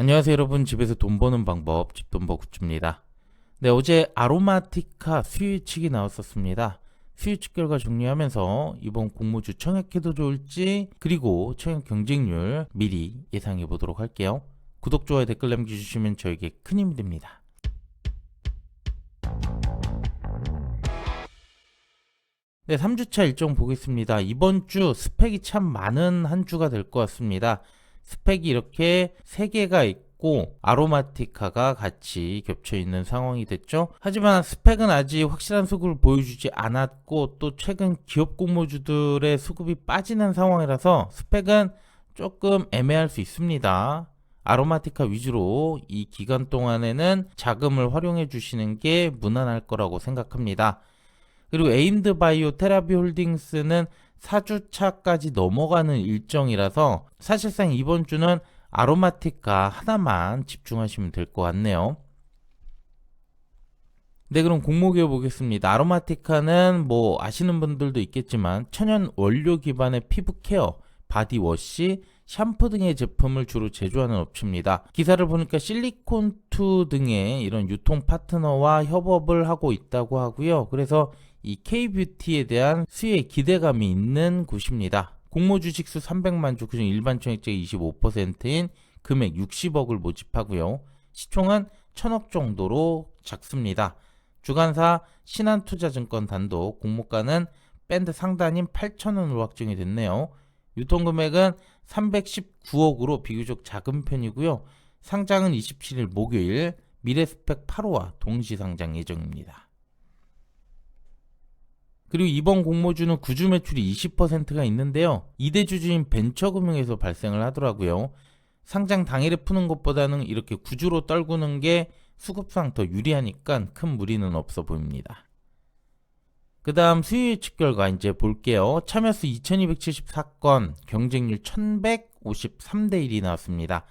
안녕하세요 여러분. 집에서 돈 버는 방법 집돈버 굿즈입니다. 네 어제 아로마티카 수요 측이 나왔었습니다. 수요 측 결과 정리하면서 이번 공모주 청약해도 좋을지 그리고 청약 경쟁률 미리 예상해 보도록 할게요. 구독 좋아요 댓글 남겨주시면 저에게 큰 힘이 됩니다. 네 3주차 일정 보겠습니다. 이번 주 스펙이 참 많은 한 주가 될 것 같습니다 스펙이 이렇게 세 개가 있고 아로마티카가 같이 겹쳐 있는 상황이 됐죠. 하지만 스펙은 아직 확실한 수급을 보여주지 않았고 또 최근 기업 공모주들의 수급이 빠지는 상황이라서 스펙은 조금 애매할 수 있습니다. 아로마티카 위주로 이 기간 동안에는 자금을 활용해 주시는 게 무난할 거라고 생각합니다. 그리고 에임드 바이오 테라비 홀딩스는 4주차까지 넘어가는 일정이라서 사실상 이번 주는 아로마티카 하나만 집중하시면 될 것 같네요. 네, 그럼 공모기업 보겠습니다. 아로마티카는 뭐 아시는 분들도 있겠지만 천연 원료 기반의 피부 케어, 바디워시, 샴푸 등의 제품을 주로 제조하는 업체입니다. 기사를 보니까 실리콘2 등의 이런 유통 파트너와 협업을 하고 있다고 하고요. 그래서 이 K뷰티에 대한 수혜에 기대감이 있는 곳입니다. 공모 주식수 300만 주, 그중 일반 청약자의 25%인 금액 60억을 모집하고요. 시총은 1000억 정도로 작습니다. 주간사 신한투자증권 단독 공모가는 밴드 상단인 8,000원으로 확정이 됐네요. 유통금액은 319억으로 비교적 작은 편이고요. 상장은 27일 목요일 미래스펙 8호와 동시 상장 예정입니다. 그리고 이번 공모주는 구주 매출이 20%가 있는데요. 이대주주인 벤처금융에서 발생을 하더라고요. 상장 당일에 푸는 것보다는 이렇게 구주로 떨구는 게 수급상 더 유리하니까 큰 무리는 없어 보입니다. 그 다음 수요일 측 결과 이제 볼게요. 참여수 2274건, 경쟁률 1153대 1이 나왔습니다.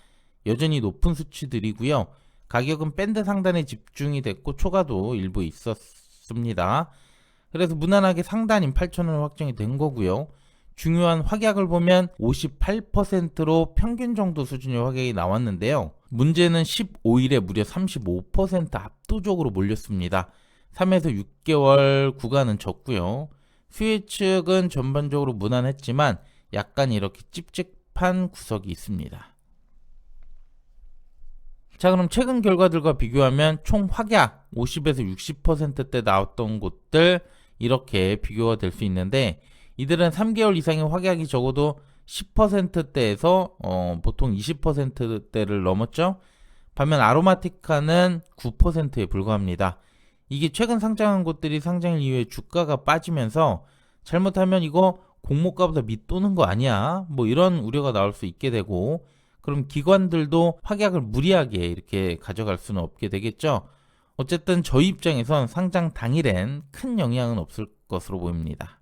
여전히 높은 수치들이고요. 가격은 밴드 상단에 집중이 됐고 초과도 일부 있었습니다. 그래서 무난하게 상단인 8,000원 확정이 된 거고요. 중요한 확약을 보면 58%로 평균 정도 수준의 확약이 나왔는데요. 문제는 15일에 무려 35% 압도적으로 몰렸습니다. 3에서 6개월 구간은 적고요. 수혜 측은 전반적으로 무난했지만 약간 이렇게 찝찝한 구석이 있습니다. 자 그럼 최근 결과들과 비교하면 총 확약 50에서 60%대 나왔던 곳들 이렇게 비교가 될 수 있는데 이들은 3개월 이상의 확약이 적어도 10%대에서 어, 보통 20%대를 넘었죠. 반면 아로마티카는 9%에 불과합니다. 이게 최근 상장한 곳들이 상장일 이후에 주가가 빠지면서 잘못하면 이거 공모가보다 밑도는 거 아니야? 뭐 이런 우려가 나올 수 있게 되고 그럼 기관들도 확약을 무리하게 이렇게 가져갈 수는 없게 되겠죠. 어쨌든 저희 입장에선 상장 당일엔 큰 영향은 없을 것으로 보입니다.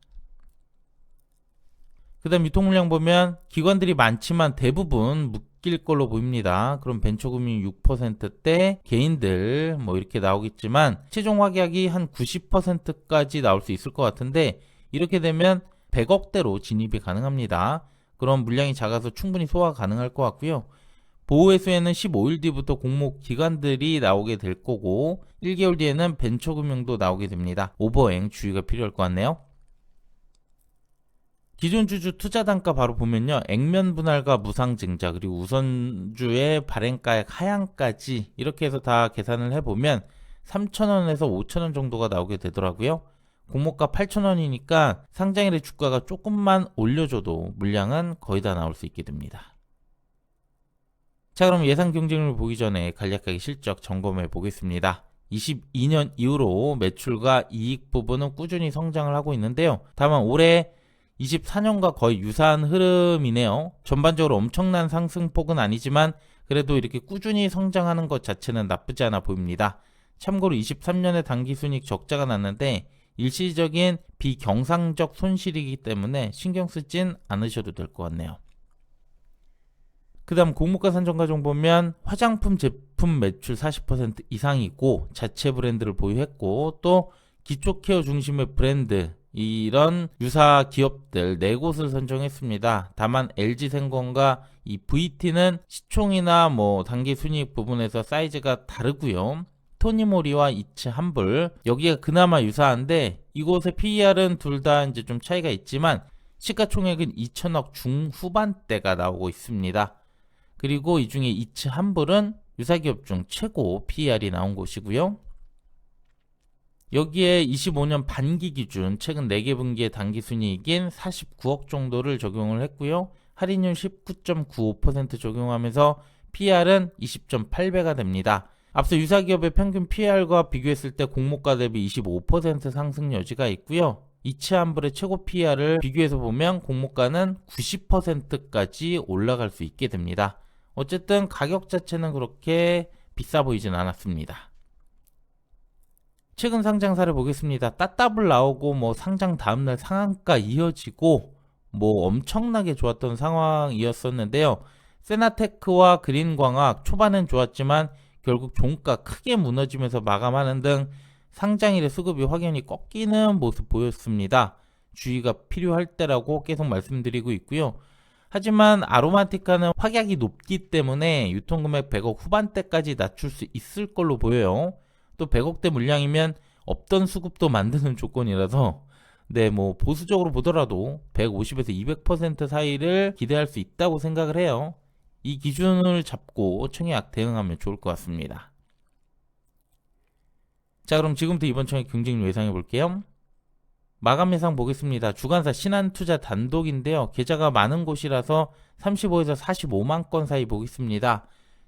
그 다음 유통 물량 보면 기관들이 많지만 대부분 묶일 걸로 보입니다. 그럼 벤처금융 6%대 개인들 뭐 이렇게 나오겠지만 최종 확약이 한 90%까지 나올 수 있을 것 같은데 이렇게 되면 100억대로 진입이 가능합니다. 그럼 물량이 작아서 충분히 소화 가능할 것 같고요. 보호회수에는 15일 뒤부터 공모 기관들이 나오게 될 거고 1개월 뒤에는 벤처금융도 나오게 됩니다. 오버행 주의가 필요할 것 같네요. 기존 주주 투자 단가 바로 보면요. 액면 분할과 무상 증자 그리고 우선주의 발행가액 하향까지 이렇게 해서 다 계산을 해보면 3,000원에서 5,000원 정도가 나오게 되더라고요. 공모가 8,000원이니까 상장일의 주가가 조금만 올려줘도 물량은 거의 다 나올 수 있게 됩니다. 자 그럼 예상 경쟁률 보기 전에 간략하게 실적 점검해 보겠습니다. 22년 이후로 매출과 이익 부분은 꾸준히 성장을 하고 있는데요. 다만 올해 24년과 거의 유사한 흐름이네요. 전반적으로 엄청난 상승폭은 아니지만 그래도 이렇게 꾸준히 성장하는 것 자체는 나쁘지 않아 보입니다. 참고로 23년에 당기순익 적자가 났는데 일시적인 비경상적 손실이기 때문에 신경 쓰진 않으셔도 될 것 같네요. 그 다음 공모가 산정과정 보면 화장품 제품 매출 40% 이상이고 자체 브랜드를 보유했고 또 기초 케어 중심의 브랜드 이런 유사 기업들 네 곳을 선정했습니다. 다만 LG생건과 이 VT는 시총이나 뭐 단기 순이익 부분에서 사이즈가 다르고요. 토니모리와 이츠 함블 여기가 그나마 유사한데 이곳의 PER은 둘 다 이제 좀 차이가 있지만 시가총액은 2천억 중후반대가 나오고 있습니다. 그리고 이 중에 이츠 함블은 유사기업 중 최고 PER이 나온 곳이고요. 여기에 25년 반기 기준 최근 4개 분기의 단기 순이익인 49억 정도를 적용을 했고요. 할인율 19.95% 적용하면서 PR은 20.8배가 됩니다. 앞서 유사기업의 평균 PR과 비교했을 때 공모가 대비 25% 상승 여지가 있고요. 이치함블의 최고 PR을 비교해서 보면 공모가는 90%까지 올라갈 수 있게 됩니다. 어쨌든 가격 자체는 그렇게 비싸 보이진 않았습니다. 최근 상장사를 보겠습니다. 따따블 나오고 뭐 상장 다음날 상한가 이어지고 뭐 엄청나게 좋았던 상황이었었는데요. 세나테크와 그린광학 초반엔 좋았지만 결국 종가 크게 무너지면서 마감하는 등 상장일의 수급이 확연히 꺾이는 모습 보였습니다. 주의가 필요할 때라고 계속 말씀드리고 있고요. 하지만 아로마티카는 확약이 높기 때문에 유통금액 100억 후반대까지 낮출 수 있을 걸로 보여요. 또 100억대 물량이면 없던 수급도 만드는 조건이라서 네, 뭐 보수적으로 보더라도 150에서 200% 사이를 기대할 수 있다고 생각을 해요. 이 기준을 잡고 청약 대응하면 좋을 것 같습니다. 자, 그럼 지금부터 이번 청약 경쟁률 예상해 볼게요. 마감 예상 보겠습니다. 주간사 신한투자 단독인데요. 계좌가 많은 곳이라서 35에서 45만 건 사이 보겠습니다.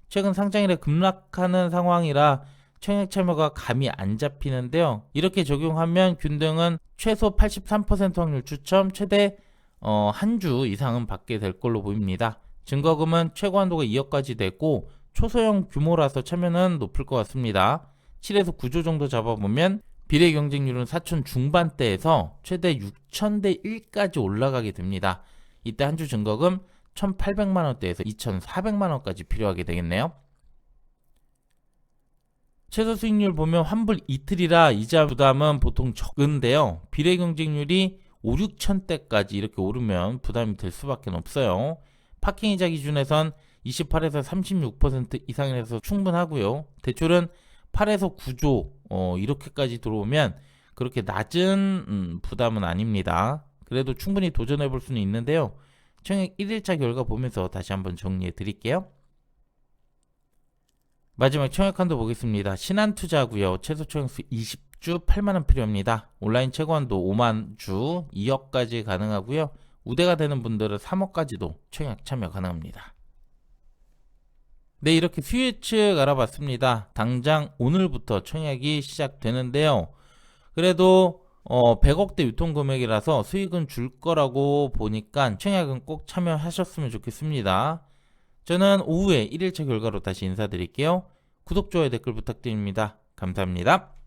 최근 상장일에 급락하는 상황이라 청약 참여가 감이 안 잡히는데요. 이렇게 적용하면 균등은 최소 83% 확률 추첨, 최대 어, 한 주 이상은 받게 될 걸로 보입니다. 증거금은 최고 한도가 2억까지 되고 초소형 규모라서 참여는 높을 것 같습니다. 7에서 9조 정도 잡아보면 비례 경쟁률은 4천 중반대에서 최대 6천대 1까지 올라가게 됩니다. 이때 한 주 증거금 1,800만 원대에서 2,400만 원까지 필요하게 되겠네요. 최소 수익률 보면 환불 이틀이라 이자 부담은 보통 적은데요. 비례 경쟁률이 5, 6천대까지 이렇게 오르면 부담이 될 수밖에 없어요. 파킹 이자 기준에선 28에서 36% 이상이라서 충분하고요. 대출은 8에서 9조 어, 이렇게까지 들어오면 그렇게 낮은 음, 부담은 아닙니다. 그래도 충분히 도전해 볼 수는 있는데요. 청약 1일차 결과 보면서 다시 한번 정리해 드릴게요. 마지막 청약 한도 보겠습니다. 신한투자고요. 최소 청약수 20주 8만원 필요합니다. 온라인 최고한도 5만 주 2억까지 가능하고요. 우대가 되는 분들은 3억까지도 청약 참여 가능합니다. 네, 이렇게 수요 측 알아봤습니다. 당장 오늘부터 청약이 시작되는데요. 그래도 어, 100억대 유통 금액이라서 수익은 줄 거라고 보니까 청약은 꼭 참여하셨으면 좋겠습니다. 저는 오후에 1일차 결과로 다시 인사드릴게요. 구독, 좋아요, 댓글 부탁드립니다. 감사합니다.